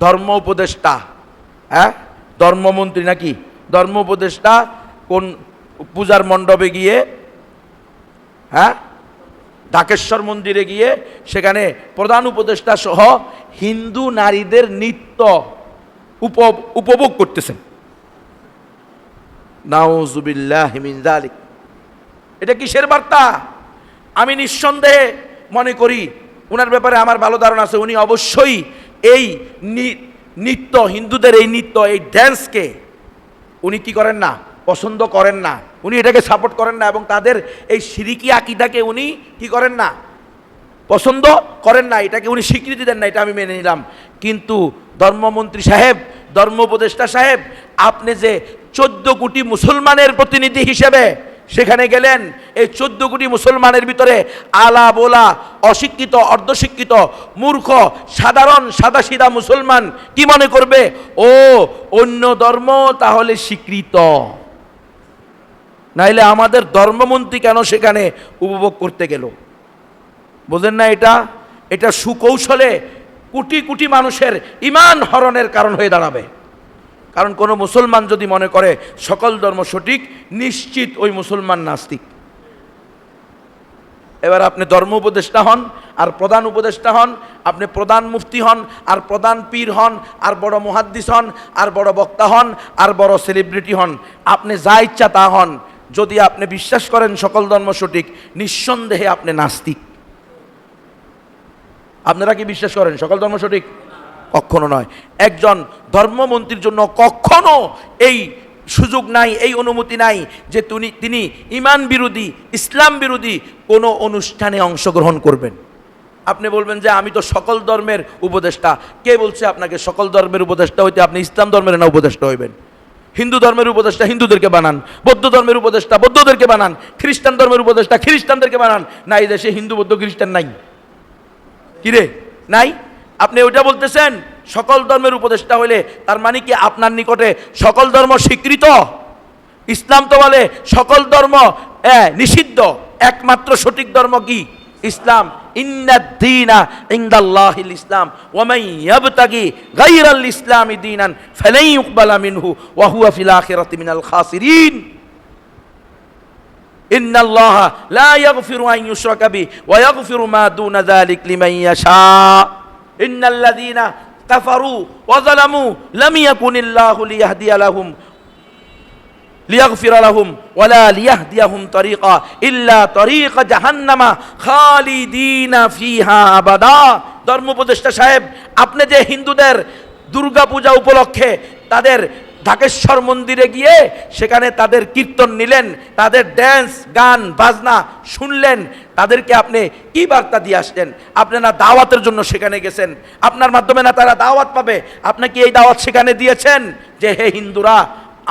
ধর্ম উপদেষ্টা হ্যাঁ? ধর্মমন্ত্রী নাকি? ধর্ম উপদেষ্টা কোন পূজার মণ্ডপে গিয়ে হ্যাঁ? ঢাকেশ্বর মন্দিরে গিয়ে সেখানে প্রধান উপদেষ্টা সহ হিন্দু নারীদের নৃত্য উপভোগ করতেছেন। এটা কিসের বার্তা? আমি নিঃসন্দেহে মনে করি ওনার ব্যাপারে আমার ভালো ধারণা আছে, উনি অবশ্যই এই নৃত্য, হিন্দুদের এই নৃত্য, এই ড্যান্সকে উনি কি করেন না? পছন্দ করেন না। উনি এটাকে সাপোর্ট করেন না এবং তাদের এই সিরিকি আকিদাকে উনি কি করেন না? পছন্দ করেন না। এটাকে উনি স্বীকৃতি দেন না, এটা আমি মেনে নিলাম। কিন্তু ধর্মমন্ত্রী সাহেব ধর্ম উপদেষ্টা সাহেব, আপনি যে চোদ্দ কোটি মুসলমানের প্রতিনিধি হিসেবে সেখানে গেলেন এই চোদ্দ কোটি মুসলমানের ভিতরে আলা বোলা, অশিক্ষিত, অর্ধশিক্ষিত, মূর্খ, সাধারণ, সাদাসিধা মুসলমান কি মনে করবে? ও, অন্য ধর্ম তাহলে স্বীকৃত। নাইলে আমাদের ধর্মমন্ত্রী কেন সেখানে উপভোগ করতে গেল? বোঝেন না এটা? এটা সুকৌশলে কোটি কোটি মানুষের ইমান হরণের কারণ হয়ে দাঁড়াবে। কারণ কোনো মুসলমান যদি মনে করে সকল ধর্ম সঠিক, নিশ্চিত ওই মুসলমান নাস্তিক। এবার আপনি ধর্ম উপদেষ্টা হন, আর প্রধান উপদেষ্টা হন, আপনি প্রধান মুফতি হন, আর প্রধান পীর হন, আর বড় মুহাদ্দিস হন, আর বড় বক্তা হন, আর বড় সেলিব্রিটি হন, আপনি যা ইচ্ছা তা হন। যদি আপনি বিশ্বাস করেন সকল ধর্ম সঠিক, নিঃসন্দেহে আপনি নাস্তিক। আপনারা কি বিশ্বাস করেন সকল ধর্ম সঠিক? কখনো নয়। একজন ধর্মমন্ত্রীর জন্য কখনো এই সুযোগ নাই, এই অনুমতি নাই যে তিনি তিনি ইমান বিরোধী, ইসলাম বিরোধী কোনো অনুষ্ঠানে অংশগ্রহণ করবেন। আপনি বলবেন যে আমি তো সকল ধর্মের উপদেষ্টা। কে বলছে আপনাকে সকল ধর্মের উপদেষ্টা হইতে? আপনি ইসলাম ধর্মের না উপদেষ্টা হইবেন। হিন্দু ধর্মের উপদেষ্টা হিন্দুদেরকে বানান, বৌদ্ধ ধর্মের উপদেষ্টা বৌদ্ধদেরকে বানান, খ্রিস্টান ধর্মের উপদেষ্টা খ্রিস্টানদেরকে বানান। না, এই দেশে হিন্দু, বৌদ্ধ, খ্রিস্টান নাই। কিরে নাই? আপনি ওইটা বলতেছেন, সকল ধর্মের উপদেষ্টা হইলে, তার মানে কি আপনার নিকটে সকল ধর্ম স্বীকৃত? ইসলাম তো বলে সকল ধর্ম নিষিদ্ধ। একমাত্র সঠিক ধর্ম কি? ইসলাম। ইন্নাদ্দিনা ইন্দাল্লাহিল ইসলাম। ওয়ামাই ইয়াবতাগি গায়রাল ইসলামি দীনান ফালাই ইউকবালা মিনহু ওয়া হুয়া খাসিরিন। ইন্নাল্লাহা লা ইয়াগফিরু আন ইউশরাকা বিহি ওয়া ইয়াগফিরু মা দুনা যালিক লিমান ইয়াশা। ইন্নাল্লাযীনা কাফারু ওয়া যালামু লাম ইয়াকুনিল্লাহু লিয়াহদিয়া লাহুম, লিয়াগফিরা লাহুম, ওয়া লা লিয়াহদিয়াহুম তরিকা ইল্লা তরিকা জাহান্নামা খালিদিনা ফিহা আবাদা। ধর্ম উপদেষ্টা সাহেব, আপনি যে হিন্দুদের দুর্গাপূজা উপলক্ষে তাদের ঢাকেশ্বর মন্দিরে গিয়ে সেখানে তাদের কীর্তন নিলেন, তাদের ড্যান্স গান, বাজনা শুনলেন, তাদেরকে আপনি কি বার্তা দিয়ে আসলেন? আপনি না দাওয়াতের জন্য সেখানে গেছেন। আপনার মাধ্যমে না তারা দাওয়াত পাবে। আপনি কি এই দাওয়াত সেখানে দিয়েছেন? যে হে হিন্দুরা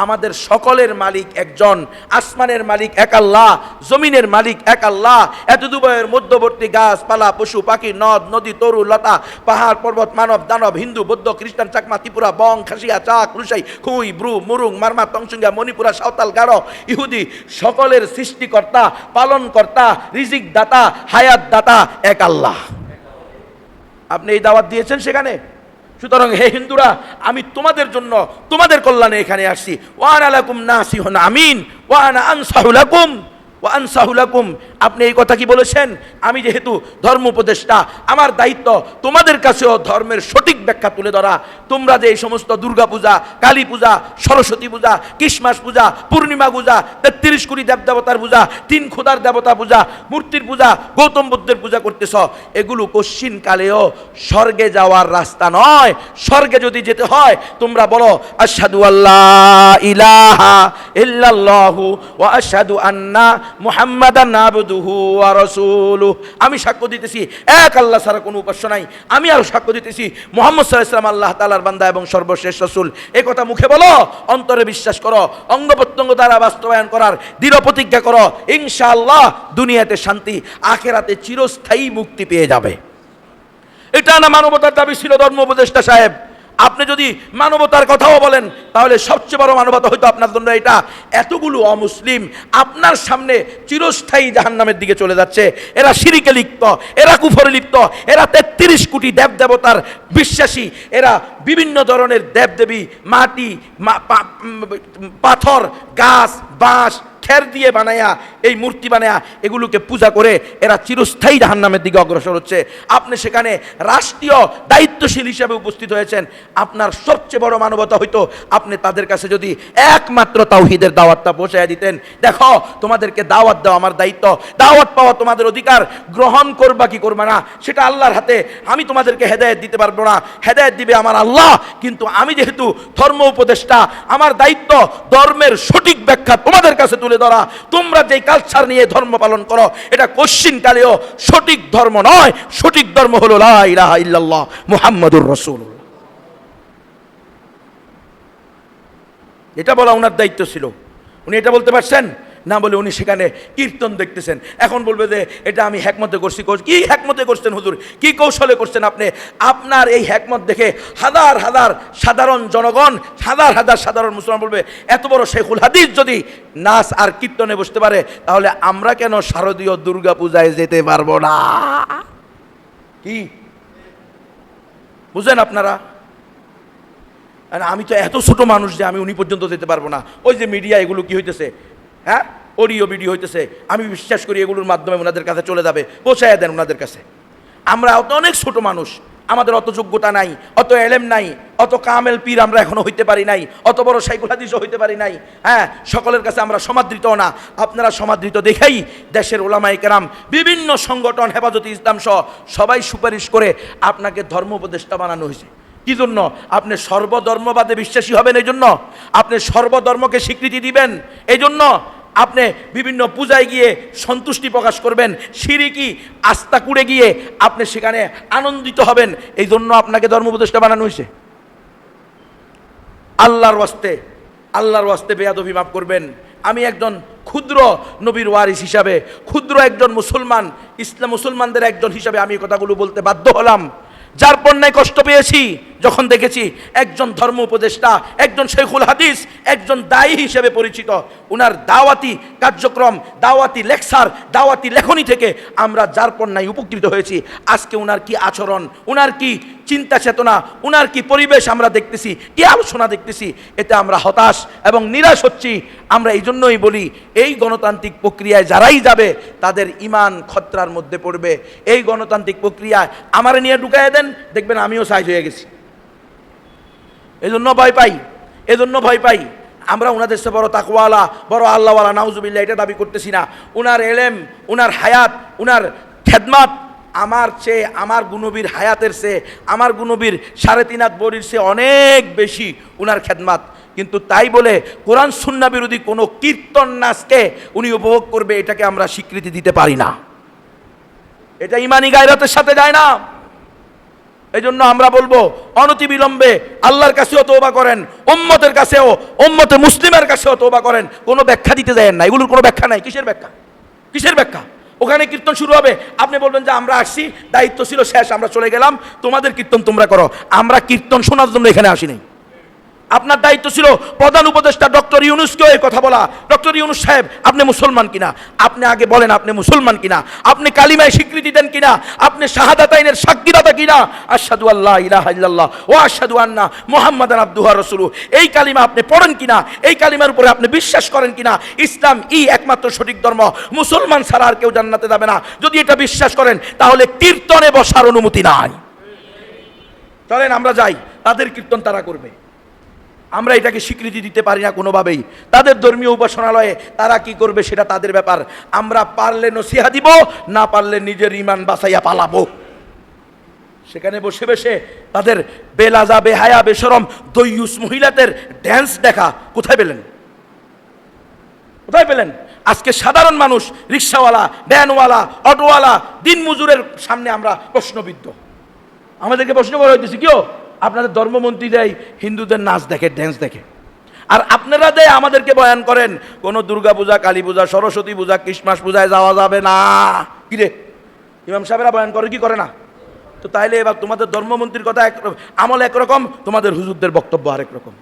আমাদের সকলের মালিক একজন, আসমানের মালিক এক আল্লাহ, জমিনের মালিক এক আল্লাহ। এত দুবয়ের মধ্যবর্তী গাছপালা, পশু, পাখি, নদ, নদী, তরু, লতা, পাহাড়, পর্বত, মানব, দানব, হিন্দু, বৌদ্ধ, খ্রিস্টান, চাকমা, ত্রিপুরা, বং, খাসিয়া, চাক রুসাই খুই ব্রু মুরুং, মারমা, তংসুঙ্গা, মণিপুরা, সাঁওতাল, গারো, ইহুদি, সকলের সৃষ্টিকর্তা, পালনকর্তা রিজিক দাতা হায়াত দাতা এক আল্লাহ। আপনি এই দাওয়াত দিয়েছেন সেখানে? সুতরাং হে হিন্দুরা, আমি তোমাদের জন্য তোমাদের কল্যাণে এখানে আসছি। ওয়ান আলাকুম নাসিহন আমিন ওয়ান আনসাহুলাকুম ওয়া আনসাহুলাকুম আপনি এই কথা কি বলেছেন? আমি যেহেতু ধর্ম উপদেষ্টা, আমার দায়িত্ব তোমাদের কাছেও ধর্মের সঠিক ব্যাখ্যা তুলে ধরা। তোমরা যে এই সমস্ত দুর্গা পূজা, কালী পূজা, সরস্বতী পূজা, ক্রিসমাস পূজা, পূর্ণিমা পূজা, তেত্রিশ কোটি দেব দেবতার পূজা, তিন খোদার দেবতা পূজা, মূর্তির পূজা, গৌতম বুদ্ধের পূজা করতেছ, এগুলো কশ্চিন কালেও স্বর্গে যাওয়ার রাস্তা নয়। স্বর্গে যদি যেতে হয়, তোমরা বলো, আশহাদু আল্লাহ ইলাহা আন্না আমি সাক্ষ্য দিতেছি, এক আল্লাহ ছাড়া কোনো উপাস্য নাই। আমি আর সাক্ষ্য দিতেছি, মুহাম্মদ সাল্লাল্লাহু আল্লাহ তাআলার বান্দা এবং সর্বশেষ রাসূল। এই কথা মুখে বলো, অন্তরে বিশ্বাস করো, অঙ্গ প্রত্যঙ্গ দ্বারা বাস্তবায়ন করার দৃঢ় প্রতিজ্ঞা করো, ইনশাআল্লাহ দুনিয়াতে শান্তি, আখেরাতে চিরস্থায়ী মুক্তি পেয়ে যাবে। এটা না মানবতার দাবি ছিল ধর্ম উপদেষ্টা সাহেব। আপনি যদি মানবতার কথাও বলেন, তাহলে সবচেয়ে বড় মানবতা হয়তো আপনার জন্য এটা। এতগুলো অমুসলিম আপনার সামনে চিরস্থায়ী জাহান্নামের দিকে চলে যাচ্ছে। এরা সিরিকে লিপ্ত, এরা কুফরে লিপ্ত, এরা তেত্রিশ কোটি দেব দেবতার বিশ্বাসী। এরা বিভিন্ন ধরনের দেবদেবী, মাটি পাথর, গাছ, বাঁশ খের দিয়ে বানায়া, এই মূর্তি বানায়া এগুলোকে পূজা করে এরা চিরস্থায়ী জাহান্নামের দিকে অগ্রসর হচ্ছে। আপনি সেখানে রাষ্ট্রীয় দায়িত্বশীল হিসাবে উপস্থিত হয়েছেন। আপনার সবচেয়ে বড় মানবতা হয়তো আপনি তাদের কাছে যদি একমাত্র তাওহিদের দাওয়াতটা পৌঁছায় দিতেন। দেখো, তোমাদেরকে দাওয়াত দেওয়া আমার দায়িত্ব। দাওয়াত পাওয়া তোমাদের অধিকার। গ্রহণ করবা কি করবা না, সেটা আল্লাহর হাতে। আমি তোমাদেরকে হেদায়েত দিতে পারব না। হেদায়েত দিবে আমার আল্লাহ। কিন্তু আমি যেহেতু ধর্ম উপদেষ্টা, আমার দায়িত্ব ধর্মের সঠিক ব্যাখ্যা তোমাদের কাছে তুলে ধরা তোমরা যে কালচার নিয়ে ধর্ম পালন করো, এটা কশ্চিন কালেও সঠিক ধর্ম নয়। সঠিক ধর্ম হলো লা ইলাহা ইল্লাল্লাহ মুহাম্মাদুর এটা বলা ওনার দায়িত্ব ছিল। উনি এটা বলতে পারছেন? না বলে উনি সেখানে কীর্তন দেখতেছেন। এখন বলবে যে, এটা আমি হ্যাকমতে করছি, কি হ্যাকমতে করছেন হুজুর? কি কৌশলে করছেন আপনি? আপনার এই হ্যাকমত দেখে হাজার হাজার সাধারণ জনগণ, হাজার হাজার সাধারণ মুসলমান বলবে, এত বড় শেখুল হাদিস যদি নাচ আর কীর্তনে বসতে পারে, তাহলে আমরা কেন শারদীয় দুর্গা পূজায় যেতে পারব না? কি? বুঝেন আপনারা? আমি তো এত ছোট মানুষ যে আমি উনি পর্যন্ত যেতে পারব না। ওই যে মিডিয়া এগুলো কি হইতেছে? হ্যাঁ? অডিও, ভিডিও হইতেছে। আমি বিশ্বাস করি এগুলোর মাধ্যমে ওনাদের কাছে চলে যাবে। পৌঁছায় দেন ওনাদের কাছে। আমরা অত অনেক ছোট মানুষ। আমাদের অত যোগ্যতা নাই, অত এলেম নাই, অত কামেল পীর আমরা এখনও হইতে পারি নাই, অত বড় সাইকুল হাদিসও হইতে পারি নাই। হ্যাঁ সকলের কাছে আমরা সমাদৃত না। আপনারা সমাদৃত দেখেই দেশের ওলামাই কেরাম, বিভিন্ন সংগঠন, হেফাজতে ইসলাম সহ সবাই সুপারিশ করে আপনাকে ধর্ম উপদেষ্টা বানানো হয়েছে। কি জন্য? আপনি সর্বধর্মবাদে বিশ্বাসী হবেন এই জন্য আপনি সর্বধর্মকে স্বীকৃতি দিবেন এই জন্য আপনি বিভিন্ন পূজায় গিয়ে সন্তুষ্টি প্রকাশ করবেন সিরিকি আস্থা কুড়ে গিয়ে আপনি সেখানে আনন্দিত হবেন। এই জন্য আপনাকে ধর্ম উপদেষ্টা বানানো হয়েছে। আল্লাহর ওয়াস্তে আল্লাহর ওয়াস্তে বেয়াদবি মাফ করবেন। আমি একজন ক্ষুদ্র নবীর ওয়ারিস হিসাবে, ক্ষুদ্র একজন মুসলমান, ইসলাম মুসলমানদের একজন হিসাবে আমি কথাগুলো বলতে বাধ্য হলাম। যার পণ্যায় কষ্ট পেয়েছি যখন দেখেছি একজন ধর্ম উপদেষ্টা, একজন শেখুল হাদিস, একজন দায়ী হিসেবে পরিচিত, উনার দাওয়াতি কার্যক্রম, দাওয়াতি লেকচার, দাওয়াতি লেখনী থেকে আমরা যার পণ্যায় উপকৃত হয়েছি, আজকে উনার কি আচরণ, উনার কি চিন্তা চেতনা, উনার কি পরিবেশ আমরা দেখতেছি, কি আলোচনা দেখতেছি, এতে আমরা হতাশ এবং নিরাশ হচ্ছি। আমরা এই জন্যই বলি, এই গণতান্ত্রিক প্রক্রিয়ায় যারাই যাবে, তাদের ইমান খতরার মধ্যে পড়বে। এই গণতান্ত্রিক প্রক্রিয়ায় আমার নিয়ে ঢুকাই দেন, দেখবেন আমিও সাইজ হয়ে গেছি। এজন্য ভয় পাই, এজন্য ভয় পাই। আমরা ওনাদের সে বড় তাকওয়ালা, বড় আল্লাহওয়ালা, নাউজুবিল্লাহ, এটা দাবি করতেছি না। উনার এলেম, উনার হায়াত, উনার খেদমাত, আমার চেয়ে আমার গুনবীর হায়াতের চেয়ে, আমার গুনবীর সাড়ে তিন হাত বড়ির চেয়ে অনেক বেশি উনার খেদমাত। কিন্তু তাই বলে কোরআন সুন্না বিরোধী কোনো কীর্তন নাচকে উনি উপভোগ করবে, এটাকে আমরা স্বীকৃতি দিতে পারি না। এটা ইমানি গায়রাতের সাথে যায় না। এই জন্য আমরা বলব, অনতিবিলম্বে আল্লাহর কাছেও তোবা করেন, উম্মতের কাছেও, উম্মতে মুসলিমের কাছেও তোবা করেন। কোনো ব্যাখ্যা দিতে যায় না, এগুলোর কোনো ব্যাখ্যা নাই। কিসের ব্যাখ্যা? কিসের ব্যাখ্যা? ওখানে কীর্তন শুরু হবে। আপনি বলবেন যে আমরা আসছি, দায়িত্ব ছিল শেষ, আমরা চলে গেলাম। তোমাদের কীর্তন তোমরা করো। আমরা কীর্তন শোনার জন্য এখানে আসিনি। আপনার দায়িত্ব ছিল প্রধান উপদেষ্টা ডক্টর ইউনুসকেও এই কথা বলা। ডক্টর ইউনুস সাহেব, আপনি মুসলমান কিনা? আপনি আগে বলেন আপনি মুসলমান কিনা? আপনি কালিমায় স্বীকৃতি দেন কিনা? আপনি শাহাদাত আইনের সাক্ষীদাতা কিনা? আশহাদু আল্লাহ ইল্লাল্লাহ ও আশহাদু আন্না মুহাম্মাদান আবদুহা রাসূলু এই কালিমা আপনি পড়েন কিনা? এই কালিমার উপরে আপনি বিশ্বাস করেন কিনা? ইসলাম ই একমাত্র সঠিক ধর্ম। মুসলমান ছাড়া আর কেউ জান্নাতে যাবে না। যদি এটা বিশ্বাস করেন, তাহলে কীর্তনে বসার অনুমতি নাই। চলেন, আমরা যাই। তাদের কীর্তন তারা করবে। আমরা এটাকে স্বীকৃতি দিতে পারি না কোনোভাবেই। তাদের ধর্মীয় উপাসনালয়ে তারা কি করবে সেটা তাদের ব্যাপার। আমরা পারলে নসিহা দিব, না পারলে নিজের ইমান বাঁচাইয়া পালাবো। সেখানে বসে বসে তাদের বেলাজা, বেহায়া বেসরম দৈয়ুস মহিলাদের ড্যান্স দেখা। কোথায় পেলেন? কোথায় পেলেন? আজকে সাধারণ মানুষ, রিক্সাওয়ালা, ভ্যানওয়ালা, অটোওয়ালা, দিনমজুরের সামনে আমরা প্রশ্নবিদ্ধ। আমাদেরকে প্রশ্ন করা হইতেছে কেউ আপনাদের ধর্মমন্ত্রী দেয়, হিন্দুদের নাচ দেখে ড্যান্স দেখে। আর আপনারা দেয়, আমাদেরকে বয়ান করেন, কোনো দুর্গা পূজা কালী পূজা সরস্বতী পূজা, ক্রিসমাস পূজায় যাওয়া যাবে না। কিরে ইমাম সাহেবেরা বয়ান করে কি করে না? তো তাইলে এবার তোমাদের ধর্মমন্ত্রীর কথা এক আমল একরকম, তোমাদের হুজুরদের বক্তব্য আরেক রকম।